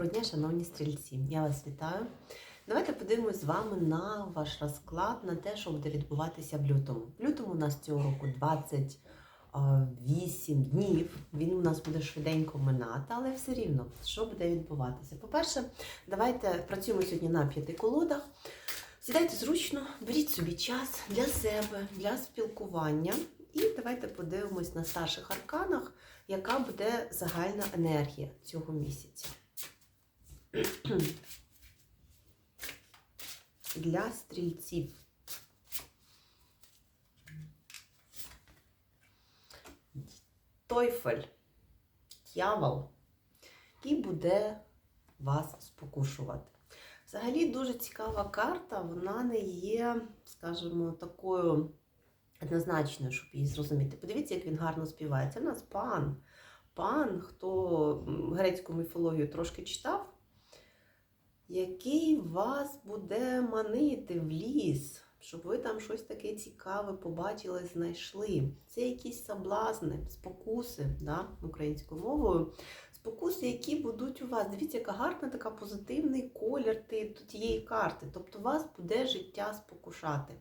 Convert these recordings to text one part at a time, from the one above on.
Доброго дня, шановні стрільці! Я вас вітаю. Давайте подивимось з вами на ваш розклад на те, що буде відбуватися в лютому. В лютому у нас цього року 28 днів. Він у нас буде швиденько минати, але все рівно, що буде відбуватися? По-перше, давайте працюємо сьогодні на п'яти колодах. Сідайте зручно, беріть собі час для себе, для спілкування. І давайте подивимось на старших арканах, яка буде загальна енергія цього місяця. Для стрільців. Тойфель, дьявол, і буде вас спокушувати. Взагалі дуже цікава карта, вона не є, скажімо, такою однозначною, щоб її зрозуміти. Подивіться, як він гарно співає. Це в нас пан. Пан, хто грецьку міфологію трошки читав, який вас буде манити в ліс, щоб ви там щось таке цікаве побачили, знайшли. Це якісь соблазни, спокуси да, українською мовою. Спокуси, які будуть у вас. Дивіться, яка гарна, така позитивний колір тієї карти. Тобто вас буде життя спокушати.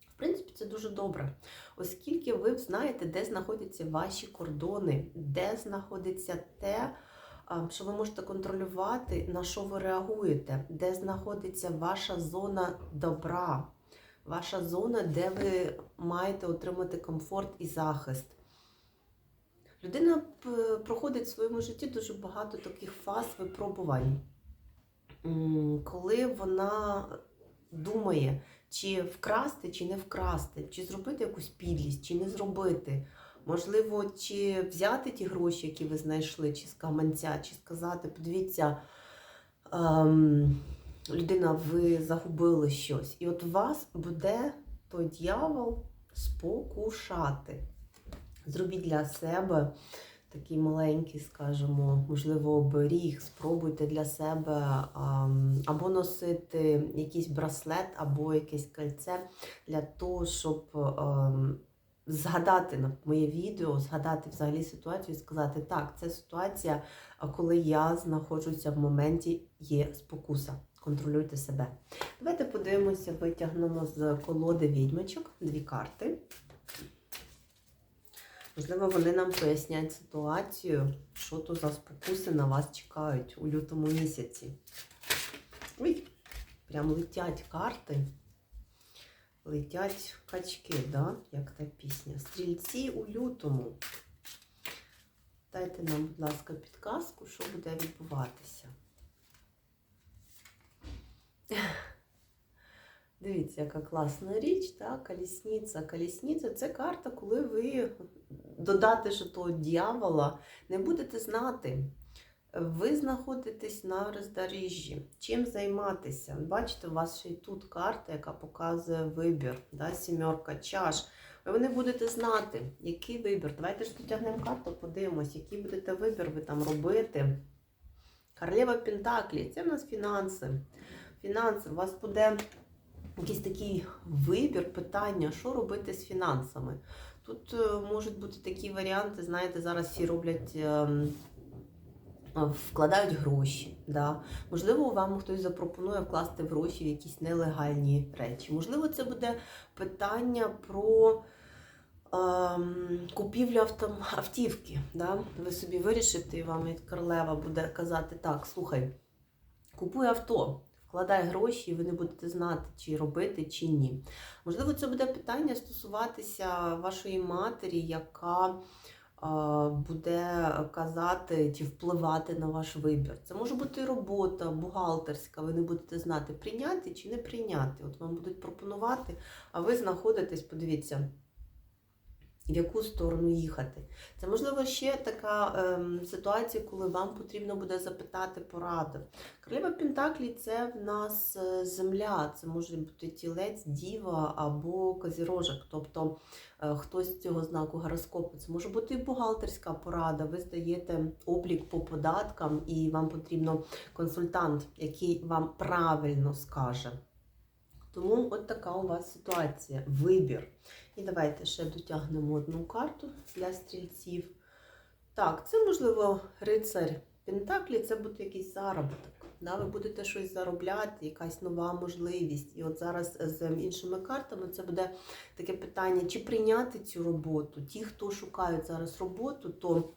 В принципі, це дуже добре, оскільки ви знаєте, де знаходяться ваші кордони, де знаходиться те, що ви можете контролювати, на що ви реагуєте, де знаходиться ваша зона добра, ваша зона, де ви маєте отримати комфорт і захист. Людина проходить в своєму житті дуже багато таких фаз випробувань, коли вона думає, чи вкрасти, чи не вкрасти, чи зробити якусь підлість, чи не зробити. Можливо, чи взяти ті гроші, які ви знайшли, чи з каменця, чи сказати, подивіться, ем, людина, ви загубили щось. І от вас буде той дьявол спокушати. Зробіть для себе такий маленький, скажімо, можливо, оберіг, спробуйте для себе або носити якийсь браслет, або якесь кольце для того, щоб згадати на моє відео, згадати взагалі ситуацію і сказати, так, це ситуація, коли я знаходжуся в моменті, є спокуса. Контролюйте себе. Давайте подивимося, витягнемо з колоди відьмачок дві карти. Можливо, вони нам пояснять ситуацію, що то за спокуси на вас чекають у лютому місяці. Ой, прям летять карти. Летять качки, да? як та пісня. Стрільці у лютому. Дайте нам, будь ласка, підказку, що буде відбуватися. Дивіться, яка класна річ, так? колісниця. Колісниця це карта, коли ви додати що того дьявола не будете знати. Ви знаходитесь на роздоріжжі. Чим займатися? Бачите, у вас ще й тут карта, яка показує вибір, да? сімерка чаш. Ви не будете знати, який вибір. Давайте ж дотягнемо карту, подивимось, який будете вибір ви там робити. Королева Пентаклі це в нас фінанси. Фінанси, у вас буде якийсь такий вибір, питання, що робити з фінансами. Тут е, можуть бути такі варіанти, знаєте, зараз всі роблять. Вкладають гроші. Да. Можливо, вам хтось запропонує вкласти гроші в якісь нелегальні речі. Можливо, це буде питання про ем, купівлю авто, автівки. Да. Ви собі вирішите, і вам королева буде казати, так, слухай, купуй авто вкладає гроші, і ви не будете знати, чи робити, чи ні. Можливо, це буде питання стосуватися вашої матері, яка буде казати чи впливати на ваш вибір. Це може бути робота, бухгалтерська, ви не будете знати, прийняти чи не прийняти. От вам будуть пропонувати, а ви знаходитесь, подивіться в яку сторону їхати. Це, можливо, ще така ем, ситуація, коли вам потрібно буде запитати пораду. Королева Пентаклі це в нас е, земля, це може бути тілець, діва або козірожок, тобто е, хтось з цього знаку гороскопу. Це може бути і бухгалтерська порада, ви здаєте облік по податкам, і вам потрібно консультант, який вам правильно скаже. Тому от така у вас ситуація, вибір. І давайте ще дотягнемо одну карту для стрільців. Так, це, можливо, рицарь Пентаклі це буде якийсь заробіток. Да? Ви будете щось заробляти, якась нова можливість. І от зараз з іншими картами це буде таке питання, чи прийняти цю роботу. Ті, хто шукають зараз роботу, то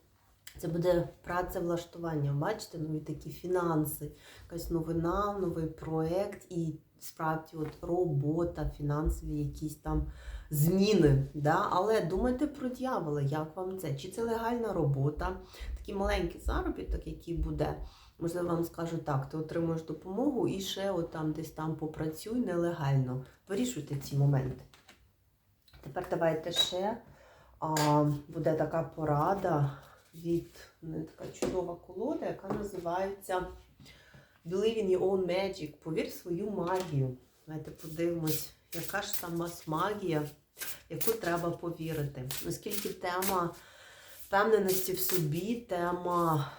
це буде працевлаштування. Бачите, нові такі фінанси, якась новина, новий проект і справді от робота, фінансові якісь там зміни. Да? Але думайте про дьявола, як вам це? Чи це легальна робота, такий маленький заробіток, який буде. Можливо, вам скажуть, так, ти отримуєш допомогу і ще от там десь там попрацюй нелегально. Вирішуйте ці моменти. Тепер давайте ще а, буде така порада від не така чудова колода, яка називається Believe in your own magic. Повір свою магію. Давайте подивимось, яка ж вас магія, яку треба повірити. Оскільки тема впевненості в собі, тема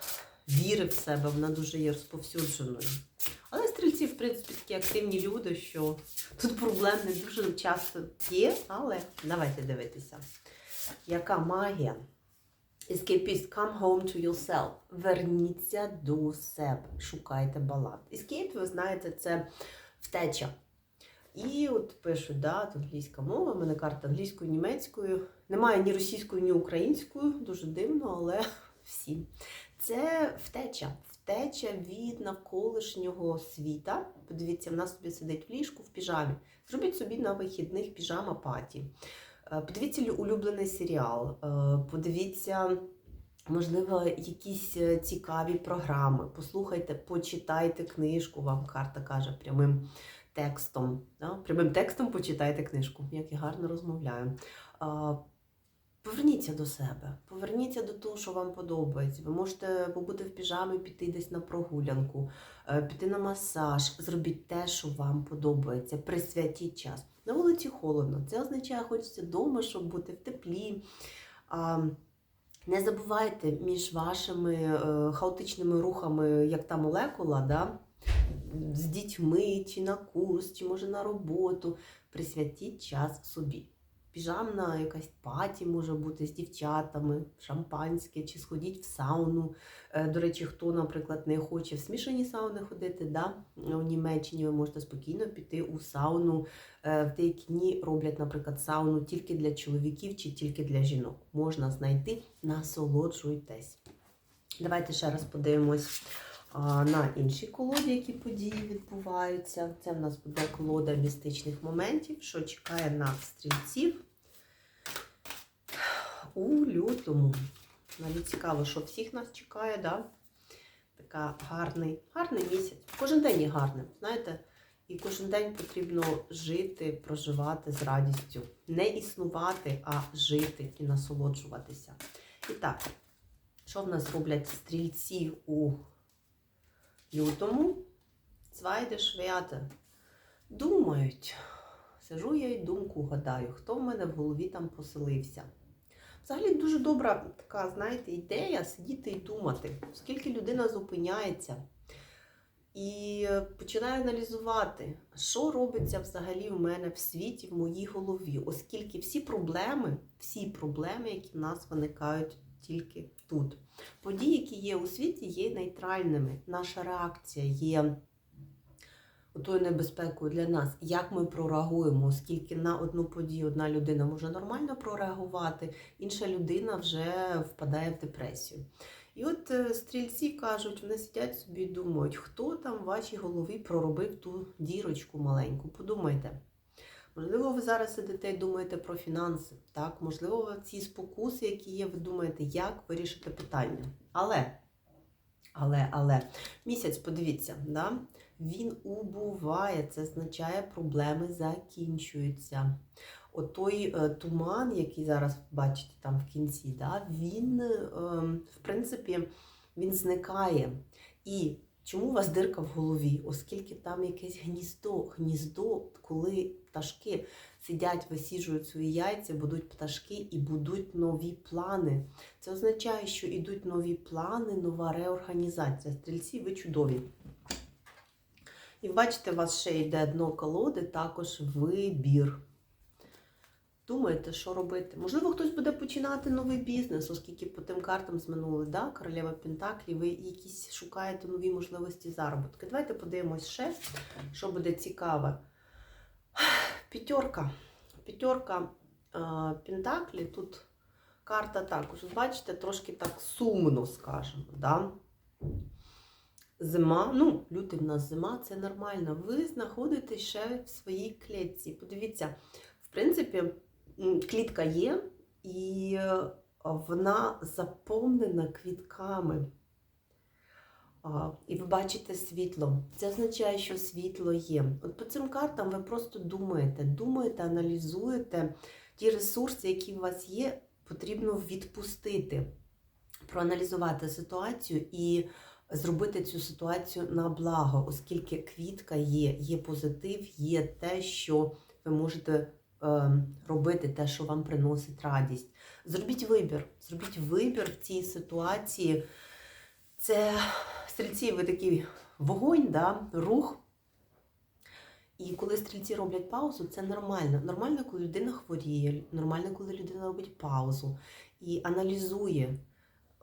віри в себе, вона дуже є розповсюдженою. Але стрільці, в принципі, такі активні люди, що тут проблем не дуже часто є, але давайте дивитися. Яка магія? Escapist, come home to yourself. Верніться до себе. Шукайте баланс. Escape, ви знаєте, це втеча. І от пишуть, да, тут англійська мова, в мене карта англійською, німецькою. Немає ні російською, ні українською. Дуже дивно, але всі. Це втеча. Втеча від навколишнього світа. Подивіться, в нас собі сидить в ліжку в піжамі. Зробіть собі на вихідних піжама паті. Е, Подивіться улюблений серіал. Е, Подивіться, можливо, якісь е, цікаві програми. Послухайте, почитайте книжку. Вам карта каже прямим текстом. Да? Прямим текстом почитайте книжку, як я гарно розмовляю. Поверніться до себе, поверніться до того, що вам подобається. Ви можете побути в піжамі, піти десь на прогулянку, е, піти на масаж, зробіть те, що вам подобається, присвятіть час. На вулиці холодно. Це означає, хочеться вдома, щоб бути в теплі. Не забувайте між вашими е, хаотичними рухами, як та молекула, да? З дітьми, чи на курс, чи може на роботу. Присвятіть час собі. Піжамна якась паті може бути з дівчатами, шампанське, чи сходіть в сауну. Е, До речі, хто, наприклад, не хоче в смішані сауни ходити, да? у Німеччині ви можете спокійно піти у сауну. Е, В деякі дні роблять, наприклад, сауну тільки для чоловіків чи тільки для жінок. Можна знайти, насолоджуйтесь. Давайте ще раз подивимось на інші колоди, які події відбуваються. Це в нас буде колода містичних моментів, що чекає на стрільців у лютому. Навіть цікаво, що всіх нас чекає, да? Така гарний, гарний місяць. Кожен день є гарним, знаєте, і кожен день потрібно жити, проживати з радістю. Не існувати, а жити і насолоджуватися. І так, що в нас роблять стрільці у лютому? Цвайде швята. Думають. Сижу я й думку гадаю, хто в мене в голові там поселився. Взагалі дуже добра така, знаєте, ідея сидіти і думати, оскільки людина зупиняється і починає аналізувати, що робиться взагалі в мене в світі, в моїй голові, оскільки всі проблеми, всі проблеми, які в нас виникають тільки тут. Події, які є у світі, є нейтральними. Наша реакція є тою небезпекою для нас, як ми прореагуємо, оскільки на одну подію одна людина може нормально прореагувати, інша людина вже впадає в депресію. І от е, стрільці кажуть, вони сидять собі і думають, хто там в вашій голові проробив ту дірочку маленьку. Подумайте. Можливо, ви зараз сидите і думаєте про фінанси. Так, можливо, ці спокуси, які є, ви думаєте, як вирішити питання. Але, але, але, місяць, подивіться, да? він убуває, це означає, проблеми закінчуються. Отой е, туман, який зараз бачите там в кінці, да, він, е, в принципі, він зникає. І чому у вас дирка в голові? Оскільки там якесь гніздо, гніздо, коли пташки сидять, висіджують свої яйця, будуть пташки і будуть нові плани. Це означає, що йдуть нові плани, нова реорганізація. Стрільці, ви чудові. І бачите, у вас ще йде дно колоди, також вибір. Думаєте, що робити? Можливо, хтось буде починати новий бізнес, оскільки по тим картам з минули, да? королева Пентаклі, ви якісь шукаєте нові можливості заробітку. Давайте подивимось ще, що буде цікаве. П'ятерка. П'ятерка е, Пентаклі. Тут карта також, бачите, трошки так сумно, скажемо. Да? Зима, ну, лютий в нас зима, це нормально. Ви знаходитесь ще в своїй клітці. Подивіться, в принципі, клітка є, і е, вона заповнена квітками. І ви бачите світло. Це означає, що світло є. От по цим картам ви просто думаєте, думаєте, аналізуєте ті ресурси, які у вас є, потрібно відпустити, проаналізувати ситуацію і зробити цю ситуацію на благо, оскільки квітка є, є позитив, є те, що ви можете робити, те, що вам приносить радість. Зробіть вибір. Зробіть вибір в цій ситуації. Це стрільці, ви такий вогонь, да? рух. І коли стрільці роблять паузу, це нормально. Нормально, коли людина хворіє, нормально, коли людина робить паузу і аналізує.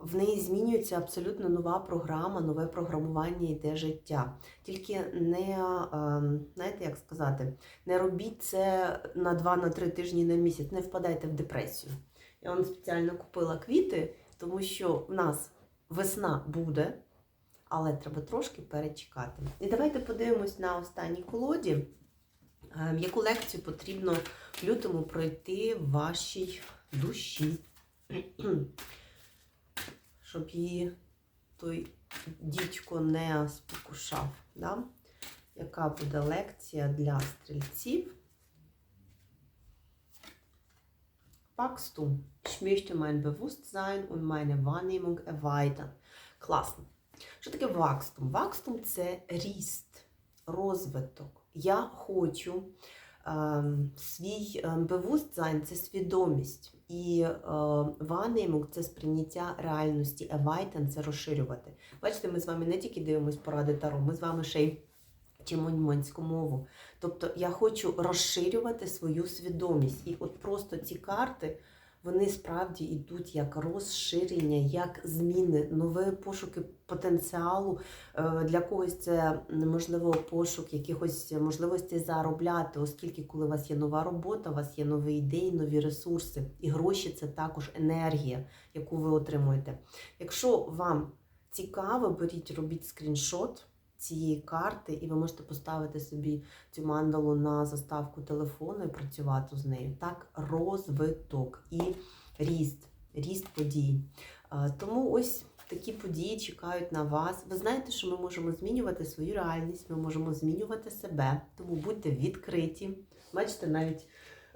В неї змінюється абсолютно нова програма, нове програмування йде життя. Тільки не, ем, знаєте, як сказати, не робіть це на 2-3 тижні на місяць, не впадайте в депресію. Я вам спеціально купила квіти, тому що в нас весна буде, але треба трошки перечекати. І давайте подивимось на останній колоді, ем, яку лекцію потрібно в лютому пройти в вашій душі. Щоб її той дідько не спокушав. Да? Яка буде лекція для стрільців? Wachstum. Ich möchte mein Bewusstsein und meine Wahrnehmung erweitern. Класно. Що таке вакстум? Вакстум це ріст, розвиток. Я хочу свій ем, bewusstsein – це свідомість. І е, Wahrnehmung – це сприйняття реальності, Erweitern – це розширювати. Бачите, ми з вами не тільки дивимося поради Таро, ми з вами ще й вчимо мову. Тобто я хочу розширювати свою свідомість. І от просто ці карти, вони справді йдуть як розширення, як зміни, нові пошуки потенціалу. Е, Для когось це можливо пошук якихось можливостей заробляти, оскільки коли у вас є нова робота, у вас є нові ідеї, нові ресурси. І гроші це також енергія, яку ви отримуєте. Якщо вам цікаво, беріть, робіть скріншот цієї карти, і ви можете поставити собі цю мандалу на заставку телефону і працювати з нею. Так, розвиток і ріст, ріст подій. Тому ось такі події чекають на вас. Ви знаєте, що ми можемо змінювати свою реальність, ми можемо змінювати себе, тому будьте відкриті. Бачите, навіть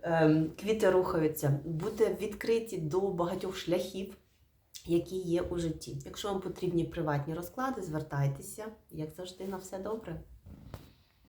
ем, квіти рухаються, будьте відкриті до багатьох шляхів які є у житті. Якщо вам потрібні приватні розклади, звертайтеся, як завжди, на все добре.